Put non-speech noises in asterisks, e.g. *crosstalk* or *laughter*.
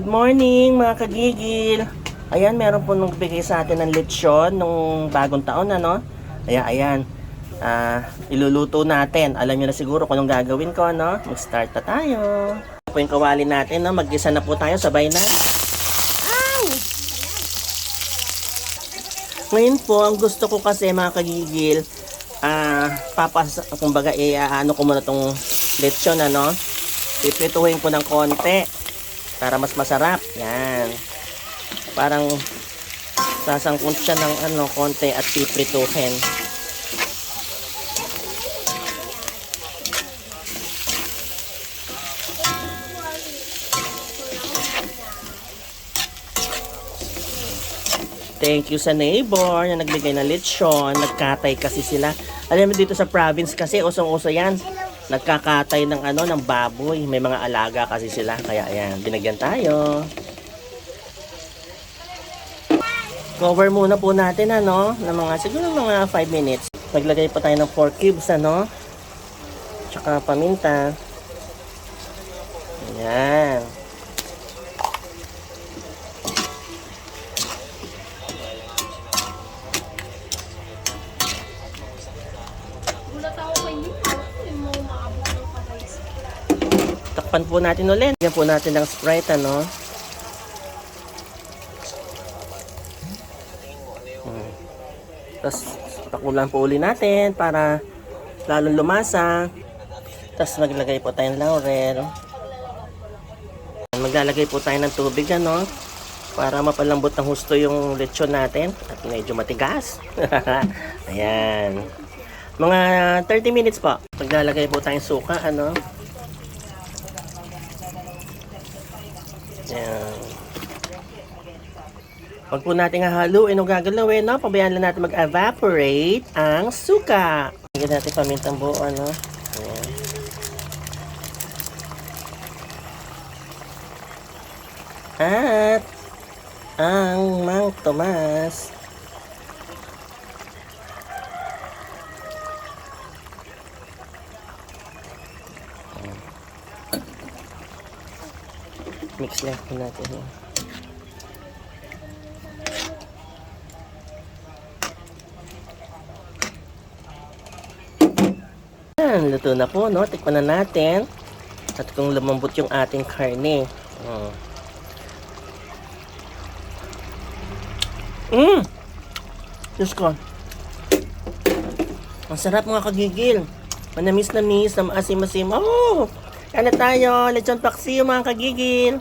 Good morning mga kagigil. Ayan, meron po nung bigay sa atin ng lechon nung bagong taon, ano? Ayan, ayan. Ah, iluluto natin. Alam niyo na siguro kung anong gagawin ko, no? Mag-start na tayo. Ito po yung kawali natin, no? Mag-isa na po tayo, sabay na. Ow! Ngayon po, ang gusto ko kasi mga kagigil, ah, papas, kumbaga, eh, ano ko muna tong lechon, ano? Piprituhin ko ng konti para mas masarap. Yan. Parang sasangkot siya ng ano, konti at piprituhin. Thank you sa neighbor na nagbigay ng lechon. Nagkatay kasi sila. Alam mo dito sa province kasi usong-uso yan. Nagkakatay ng ano ng baboy. May mga alaga kasi sila. Kaya ayan, binagyan tayo. Cover muna po natin ano, ng mga siguro mga 5 minutes. Maglagay pa tayo ng 4 cubes ano. Tsaka paminta. Ayan. Takpan po natin ulit. Lagyan po natin ng Sprite, ano. Hmm. Tapos, pakulan po uli natin para lalong lumasa. Tapos, maglagay po tayo ng laurel. Maglalagay po tayo ng tubig, ano. Para mapalambot ng husto yung lechon natin. At medyo matigas. *laughs* Ayan. Mga 30 minutes po. Maglalagay po tayong suka, ano. Ayan. Huwag po natin hahaluin o gagalawin, no? Pabayaan lang natin mag-evaporate ang suka. Lagyan natin pamintang buo, ano? Ayan. At ang Mang Tomas. Mix lang po natin. Yan. Yan, luto na po, no? Tikman na natin. At kung lumambot yung ating karne. Mm. Mmm! Diyos ko. Ang sarap mga kagigil. Manamis na miss, na maasim-asim. Oh! Na tayo, lechon paksiw mga kagigil.